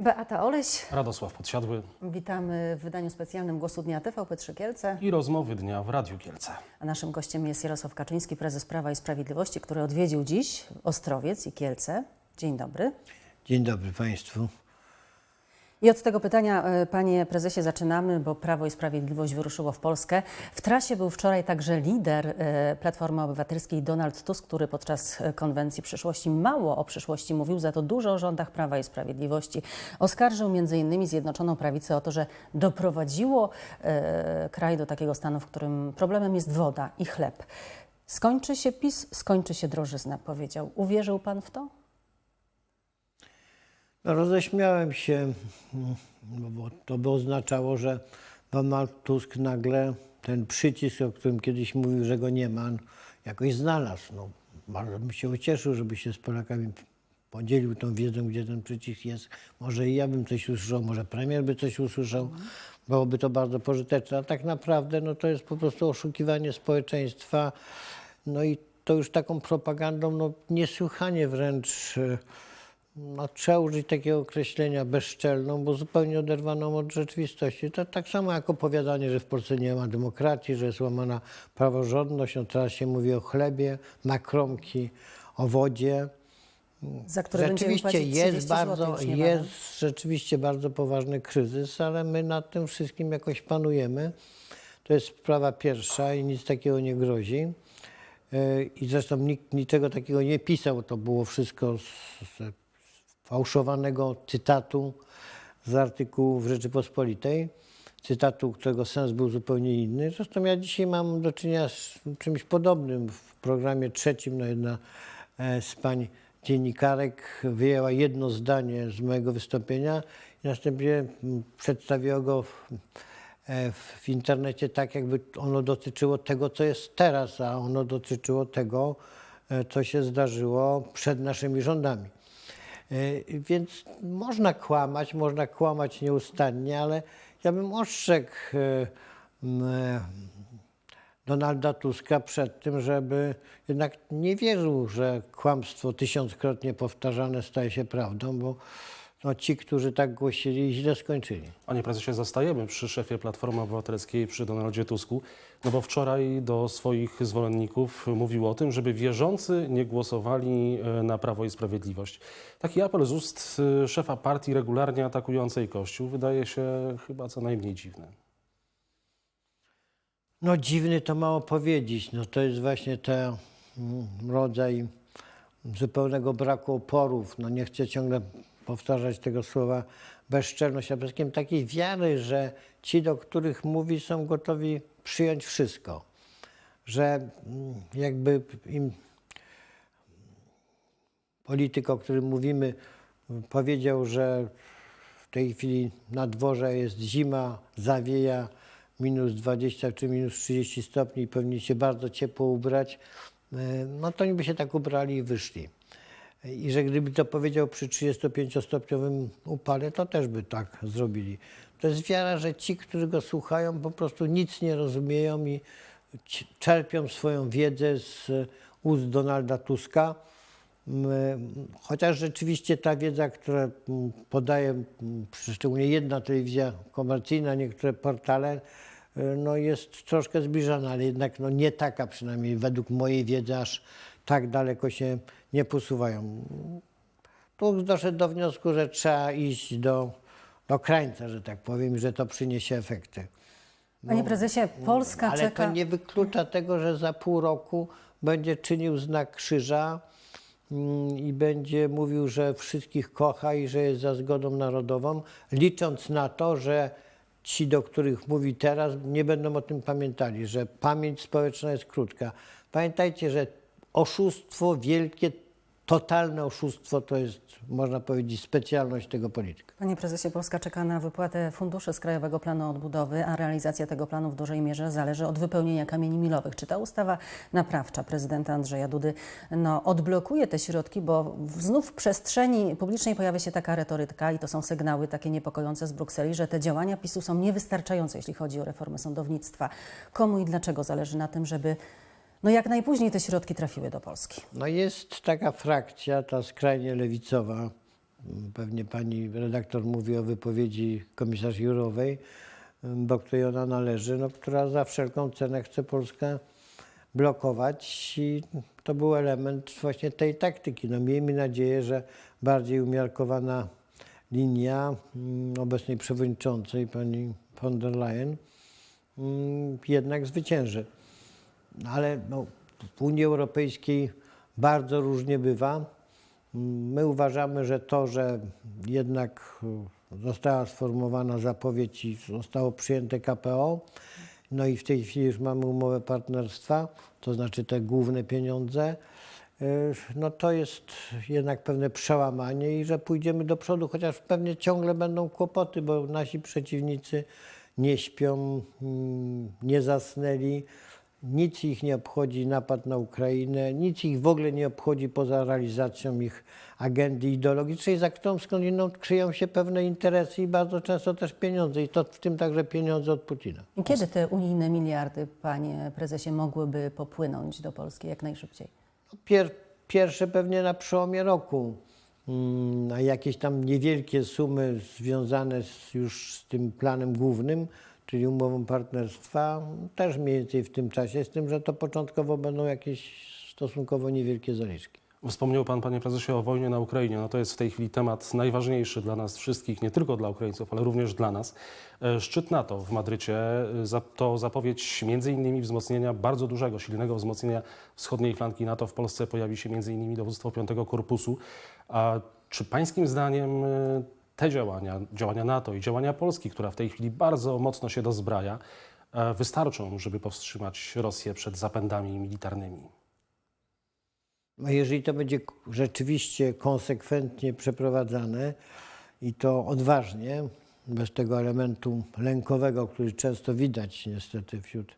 Beata Oleś, Radosław Podsiadły witamy w wydaniu specjalnym Głosu Dnia TVP3 Kielce. i rozmowy dnia w Radiu Kielce. A naszym gościem jest Jarosław Kaczyński, prezes Prawa i Sprawiedliwości, który odwiedził dziś Ostrowiec i Kielce. Dzień dobry. Dzień dobry Państwu. I od tego pytania, e, panie prezesie, zaczynamy, bo Prawo i Sprawiedliwość wyruszyło w Polskę. W trasie był wczoraj także lider e, Platformy Obywatelskiej Donald Tusk, który podczas e, konwencji przyszłości mało o przyszłości mówił, za to dużo o rządach Prawa i Sprawiedliwości. Oskarżył innymi Zjednoczoną Prawicę o to, że doprowadziło kraj do takiego stanu, w którym problemem jest woda i chleb. Skończy się PiS, skończy się drożyzna, powiedział. Uwierzył pan w to? Roześmiałem się, bo to by oznaczało, że Donald Tusk nagle ten przycisk, o którym kiedyś mówił, że go nie ma, jakoś znalazł. No, bardzo bym się ucieszył, żeby się z Polakami podzielił tą wiedzą, gdzie ten przycisk jest. Może i ja bym coś usłyszał, może premier by coś usłyszał. Byłoby to bardzo pożyteczne. A tak naprawdę no, to jest po prostu oszukiwanie społeczeństwa. No i to już taką propagandą no, niesłychanie wręcz no, trzeba użyć takiego określenia bezczelną, bo zupełnie oderwaną od rzeczywistości. To tak samo jak opowiadanie, że w Polsce nie ma demokracji, że jest łamana praworządność. No, teraz się mówi o chlebie, nakromki, o wodzie. Za które Rzeczywiście jest 30 bardzo, jest rzeczywiście bardzo poważny kryzys, ale my nad tym wszystkim jakoś panujemy. To jest sprawa pierwsza i nic takiego nie grozi. Yy, I zresztą nikt niczego takiego nie pisał. To było wszystko z, z fałszowanego cytatu z artykułu w Rzeczypospolitej. Cytatu, którego sens był zupełnie inny. Zresztą ja dzisiaj mam do czynienia z czymś podobnym. W programie trzecim no jedna e, z pań dziennikarek wyjęła jedno zdanie z mojego wystąpienia i następnie przedstawiła go w, e, w internecie tak, jakby ono dotyczyło tego, co jest teraz, a ono dotyczyło tego, e, co się zdarzyło przed naszymi rządami. E, Więc można kłamać, można kłamać nieustannie, ale ja bym ostrzegł e, e, Donalda Tuska przed tym, żeby jednak nie wierzył, że kłamstwo tysiąckrotnie powtarzane staje się prawdą, bo no, ci, którzy tak głosili, źle skończyli. Panie prezesie, zostajemy przy szefie Platformy Obywatelskiej, przy Donaldzie Tusku, no bo wczoraj do swoich zwolenników mówił o tym, żeby wierzący nie głosowali e, na Prawo i Sprawiedliwość. Taki apel z ust e, szefa partii regularnie atakującej Kościół wydaje się chyba co najmniej dziwny. No dziwny to mało powiedzieć. No to jest właśnie ten mm, rodzaj zupełnego braku oporów. No nie chcę ciągle powtarzać tego słowa bezczelność, a przede wszystkim takiej wiary, że ci, do których mówi, są gotowi przyjąć wszystko. Że mm, jakby im polityk, o którym mówimy, powiedział, że w tej chwili na dworze jest zima, zawieja minus 20 czy minus 30 stopni i powinni się bardzo ciepło ubrać, e, no to oni by się tak ubrali i wyszli. I że gdyby to powiedział przy 35-stopniowym upale, to też by tak zrobili. To jest wiara, że ci, którzy go słuchają, po prostu nic nie rozumieją i czerpią swoją wiedzę z ust Donalda Tuska. M, Chociaż rzeczywiście ta wiedza, którą m, podaje m, szczególnie jedna telewizja komercyjna, niektóre portale, y, no jest troszkę zbliżona, ale jednak no nie taka przynajmniej według mojej wiedzy, aż tak daleko się nie posuwają. Tu doszedł do wniosku, że trzeba iść do, do krańca, że tak powiem, że to przyniesie efekty. Panie prezesie, Polska No, Ale czeka... to nie wyklucza tego, że za pół roku będzie czynił znak krzyża mm, i będzie mówił, że wszystkich kocha i że jest za zgodą narodową, licząc na to, że ci, do których mówi teraz, nie będą o tym pamiętali, że pamięć społeczna jest krótka. Pamiętajcie, że oszustwo wielkie, totalne oszustwo to jest, można powiedzieć, specjalność tego polityka. Panie prezesie, Polska czeka na wypłatę funduszy z Krajowego Planu Odbudowy, a realizacja tego planu w dużej mierze zależy od wypełnienia kamieni milowych. Czy ta ustawa naprawcza prezydenta Andrzeja Dudy no, odblokuje te środki, bo znów w przestrzeni publicznej pojawia się taka retoryka i to są sygnały takie niepokojące z Brukseli, że te działania PiSu są niewystarczające, jeśli chodzi o reformę sądownictwa. Komu i dlaczego zależy na tym, żeby no, jak najpóźniej te środki trafiły do Polski? No jest taka frakcja, ta skrajnie lewicowa, Pewnie pani redaktor mówi o wypowiedzi komisarz Jurowej, do której ona należy, no, która za wszelką cenę chce Polskę blokować i to był element właśnie tej taktyki. No, miejmy nadzieję, że bardziej umiarkowana linia mm, obecnej przewodniczącej, pani von der Leyen, mm, jednak zwycięży. No, Ale no, w Unii Europejskiej bardzo różnie bywa. My uważamy, że to, że jednak została sformułowana zapowiedź i zostało przyjęte KPO, no i w tej chwili już mamy umowę partnerstwa, to znaczy te główne pieniądze, y, no to jest jednak pewne przełamanie i że pójdziemy do przodu, chociaż pewnie ciągle będą kłopoty, bo nasi przeciwnicy nie śpią, mm, nie zasnęli. Nic ich nie obchodzi napad na Ukrainę, nic ich w ogóle nie obchodzi poza realizacją ich agendy ideologicznej, za którą skądinąd kryją się pewne interesy i bardzo często też pieniądze, i to w tym także pieniądze od Putina. I kiedy te unijne miliardy, panie prezesie, mogłyby popłynąć do Polski jak najszybciej? Pier, pierwsze pewnie na przełomie roku, mm, a jakieś tam niewielkie sumy związane z, już z tym planem głównym, czyli umową partnerstwa, też mniej więcej w tym czasie, z tym, że to początkowo będą jakieś stosunkowo niewielkie zaliczki. Wspomniał Pan, Panie Prezesie, o wojnie na Ukrainie. No to jest w tej chwili temat najważniejszy dla nas wszystkich, nie tylko dla Ukraińców, ale również dla nas. E, Szczyt NATO w Madrycie e, to zapowiedź innymi wzmocnienia, bardzo dużego, silnego wzmocnienia wschodniej flanki NATO. W Polsce pojawi się innymi dowództwo piątego Korpusu. A czy Pańskim zdaniem e, te działania, działania NATO i działania Polski, która w tej chwili bardzo mocno się dozbraja, e, wystarczą, żeby powstrzymać Rosję przed zapędami militarnymi? No jeżeli to będzie rzeczywiście konsekwentnie przeprowadzane i to odważnie, bez tego elementu lękowego, który często widać niestety wśród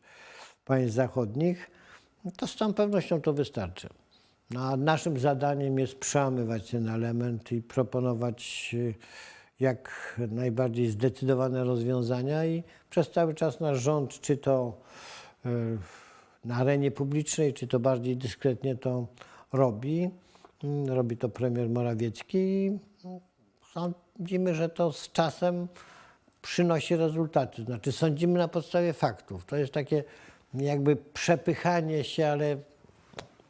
państw zachodnich, no to z całą pewnością to wystarczy. No, a naszym zadaniem jest przełamywać ten element i proponować y, jak najbardziej zdecydowane rozwiązania i przez cały czas nasz rząd, czy to y, na arenie publicznej, czy to bardziej dyskretnie to robi. Mm, Robi to premier Morawiecki i mm, sądzimy, że to z czasem przynosi rezultaty. Znaczy sądzimy na podstawie faktów. To jest takie jakby przepychanie się, ale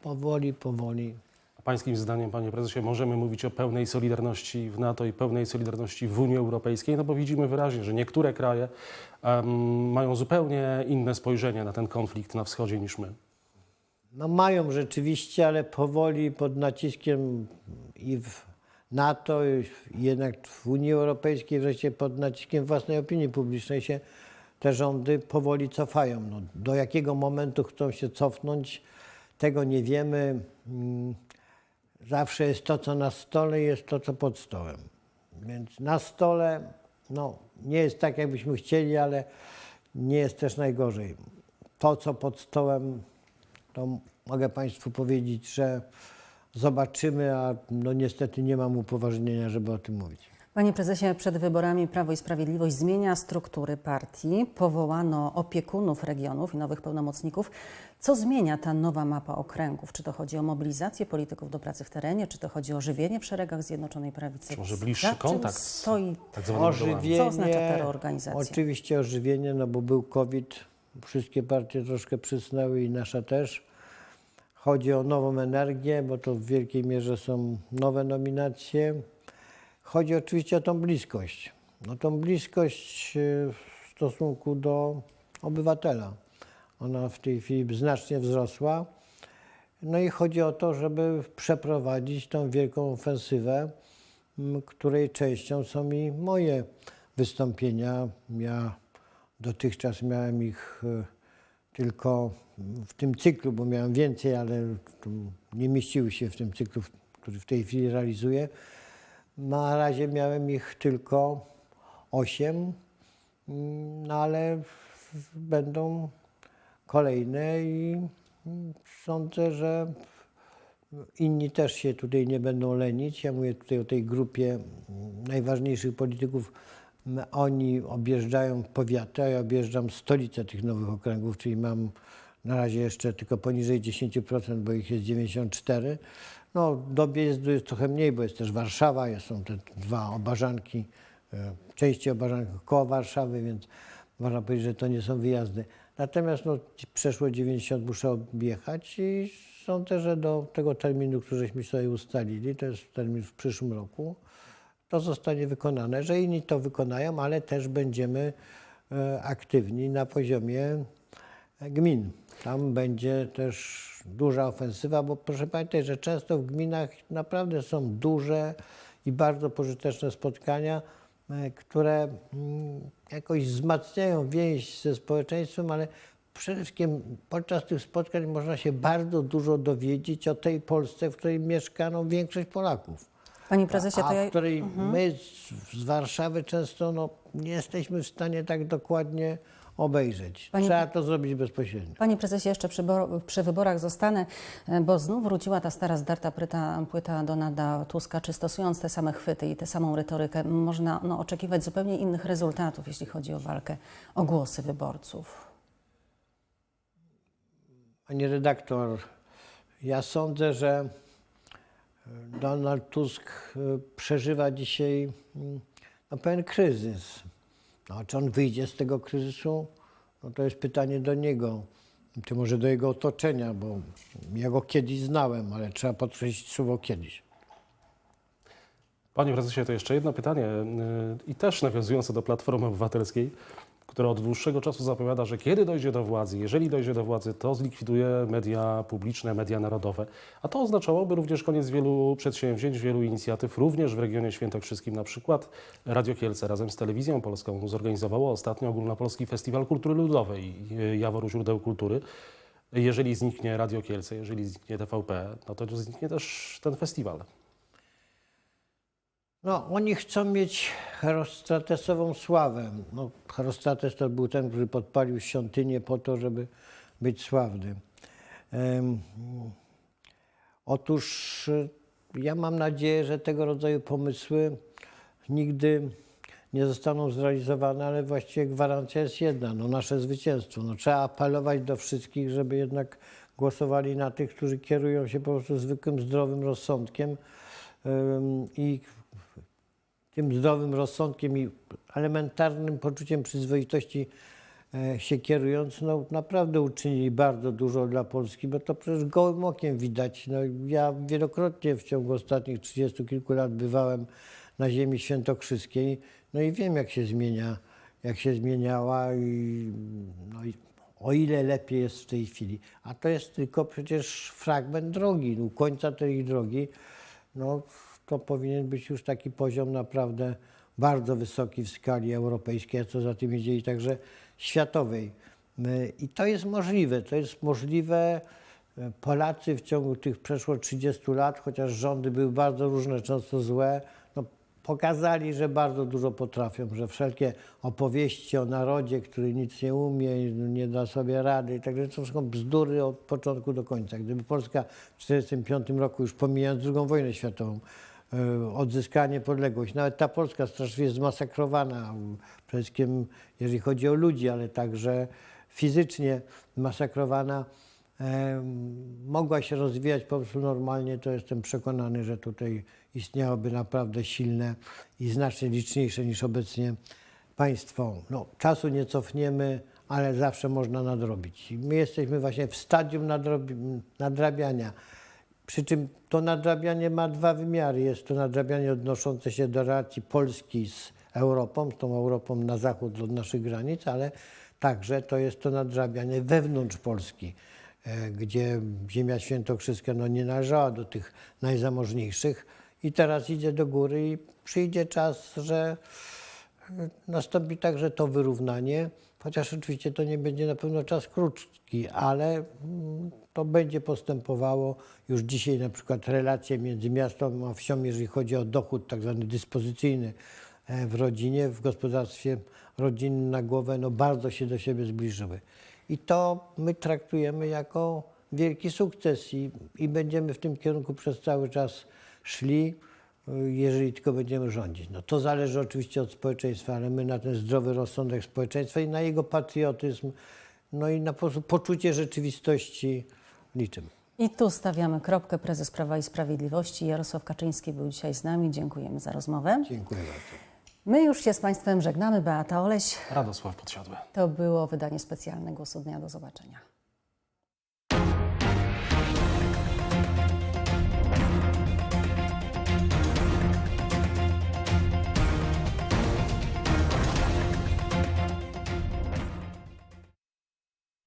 powoli, powoli. A Pańskim zdaniem, panie prezesie, możemy mówić o pełnej solidarności w NATO i pełnej solidarności w Unii Europejskiej? No bo widzimy wyraźnie, że niektóre kraje em, mają zupełnie inne spojrzenie na ten konflikt na wschodzie niż my. No mają rzeczywiście, ale powoli pod naciskiem i w NATO, i jednak w Unii Europejskiej, wreszcie pod naciskiem własnej opinii publicznej się te rządy powoli cofają. No, do jakiego momentu chcą się cofnąć, tego nie wiemy. Mm, Zawsze jest to, co na stole, jest to, co pod stołem. Więc na stole no, nie jest tak, jakbyśmy chcieli, ale nie jest też najgorzej. To, co pod stołem, to mogę Państwu powiedzieć, że zobaczymy, a no niestety nie mam upoważnienia, żeby o tym mówić. Panie prezesie, przed wyborami Prawo i Sprawiedliwość zmienia struktury partii. Powołano opiekunów regionów i nowych pełnomocników. Co zmienia ta nowa mapa okręgów? Czy to chodzi o mobilizację polityków do pracy w terenie, czy to chodzi o żywienie w szeregach Zjednoczonej Prawicy? Czy może bliższy Za kontakt stoi tak? Ożywienie, Co oznacza ta reorganizacja? Oczywiście ożywienie, no bo był COVID, wszystkie partie troszkę przysnęły i nasza też. Chodzi o nową energię, bo to w wielkiej mierze są nowe nominacje. Chodzi oczywiście o tą bliskość. No tą bliskość e, w stosunku do obywatela. Ona w tej chwili znacznie wzrosła. No i chodzi o to, żeby przeprowadzić tą wielką ofensywę, której częścią są i moje wystąpienia. Ja dotychczas miałem ich e, tylko w tym cyklu, bo miałem więcej, ale nie mieściły się w tym cyklu, który w tej chwili realizuję. Na razie miałem ich tylko osiem, mm, no ale w- będą kolejne i mm, sądzę, że inni też się tutaj nie będą lenić. Ja mówię tutaj o tej grupie mm, najważniejszych polityków. Oni objeżdżają powiaty, a ja objeżdżam stolicę tych nowych okręgów, czyli mam Na razie jeszcze tylko poniżej 10%, bo ich jest 94%. No, do Biezdu jest trochę mniej, bo jest też Warszawa, są te dwa obarzanki, e, części obarzanki koło Warszawy, więc można powiedzieć, że to nie są wyjazdy. Natomiast no, przeszło 90 muszę objechać i sądzę, że do tego terminu, któryśmy sobie ustalili, to jest termin w przyszłym roku, to zostanie wykonane, że inni to wykonają, ale też będziemy e, aktywni na poziomie gmin. Tam będzie też duża ofensywa, bo proszę pamiętać, że często w gminach naprawdę są duże i bardzo pożyteczne spotkania, e, które mm, jakoś wzmacniają więź ze społeczeństwem, ale przede wszystkim podczas tych spotkań można się bardzo dużo dowiedzieć o tej Polsce, w której mieszka no, większość Polaków. Panie prezesie, A to ja... w której my z, z Warszawy często no, nie jesteśmy w stanie tak dokładnie obejrzeć. Panie- Trzeba to zrobić bezpośrednio. Panie prezesie, jeszcze przy, przy wyborach zostanę, e, bo znów wróciła ta stara zdarta płyta, płyta Donalda Tuska. Czy stosując te same chwyty i tę samą retorykę, można no, oczekiwać zupełnie innych rezultatów, jeśli chodzi o walkę o głosy wyborców? Panie redaktor, ja sądzę, że e, Donald Tusk e, przeżywa dzisiaj mm, no, pewien kryzys. No, czy on wyjdzie z tego kryzysu? No, to jest pytanie do niego, czy może do jego otoczenia, bo ja go kiedyś znałem, ale trzeba podkreślić słowo kiedyś. Panie prezesie, to jeszcze jedno pytanie yy, i też nawiązujące do Platformy Obywatelskiej, która od dłuższego czasu zapowiada, że kiedy dojdzie do władzy, jeżeli dojdzie do władzy, to zlikwiduje media publiczne, media narodowe. A to oznaczałoby również koniec wielu przedsięwzięć, wielu inicjatyw, również w regionie świętokrzyskim. Na przykład Radio Kielce razem z Telewizją Polską zorganizowało ostatnio Ogólnopolski Festiwal Kultury Ludowej yy, Jaworu Źródeł Kultury. Jeżeli zniknie Radio Kielce, jeżeli zniknie TVP, no to zniknie też ten festiwal. No, oni chcą mieć herostratesową sławę. No, Herostrates to był ten, który podpalił świątynię po to, żeby być sławny. Em, otóż y, ja mam nadzieję, że tego rodzaju pomysły nigdy nie zostaną zrealizowane, ale właściwie gwarancja jest jedna, no nasze zwycięstwo. No, trzeba apelować do wszystkich, żeby jednak głosowali na tych, którzy kierują się po prostu zwykłym, zdrowym rozsądkiem em, i tym zdrowym rozsądkiem i elementarnym poczuciem przyzwoitości e, się kierując, no naprawdę uczynili bardzo dużo dla Polski, bo to przecież gołym okiem widać. No, ja wielokrotnie w ciągu ostatnich trzydziestu kilku lat bywałem na ziemi świętokrzyskiej, no i wiem jak się zmienia, jak się zmieniała i, no i o ile lepiej jest w tej chwili. A to jest tylko przecież fragment drogi, u końca tej drogi, no to powinien być już taki poziom naprawdę bardzo wysoki w skali europejskiej, a co za tym idzie i także światowej. I to jest możliwe, to jest możliwe. E, Polacy w ciągu tych przeszło 30 lat, chociaż rządy były bardzo różne, często złe, pokazali, że bardzo dużo potrafią, że wszelkie opowieści o narodzie, który nic nie umie, nie da sobie rady, także to wszystko bzdury od początku do końca. Gdyby Polska w 1945 roku, już pomijając II wojnę światową, e, odzyskała niepodległość, nawet ta Polska strasznie jest zmasakrowana, przede wszystkim jeżeli chodzi o ludzi, ale także fizycznie zmasakrowana, e, mogła się rozwijać po prostu normalnie, to jestem przekonany, że tutaj istniałoby naprawdę silne i znacznie liczniejsze niż obecnie państwo. No, czasu nie cofniemy, ale zawsze można nadrobić. My jesteśmy właśnie w stadium nadrabiania. Przy czym to nadrabianie ma dwa wymiary. Jest to nadrabianie odnoszące się do relacji Polski z Europą, z tą Europą na zachód od naszych granic, ale także to jest to nadrabianie wewnątrz Polski, e, gdzie ziemia świętokrzyska no, nie należała do tych najzamożniejszych i teraz idzie do góry i przyjdzie czas, że e, nastąpi także to wyrównanie, chociaż oczywiście to nie będzie na pewno czas krótki, ale mm, to będzie postępowało. Już dzisiaj na przykład relacje między miastem a wsią, jeżeli chodzi o dochód tak zwany dyspozycyjny e, w rodzinie, w gospodarstwie rodzinnym na głowę, no bardzo się do siebie zbliżyły. I to my traktujemy jako wielki sukces i, i będziemy w tym kierunku przez cały czas szli jeżeli tylko będziemy rządzić. No to zależy oczywiście od społeczeństwa, ale my na ten zdrowy rozsądek społeczeństwa i na jego patriotyzm no i na po poczucie rzeczywistości liczymy. I tu stawiamy kropkę. Prezes Prawa i Sprawiedliwości Jarosław Kaczyński był dzisiaj z nami. Dziękujemy za rozmowę. Dziękuję bardzo. My już się z Państwem żegnamy. Beata Oleś. Radosław Podsiadły. To było wydanie specjalne Głosu Dnia. Do zobaczenia.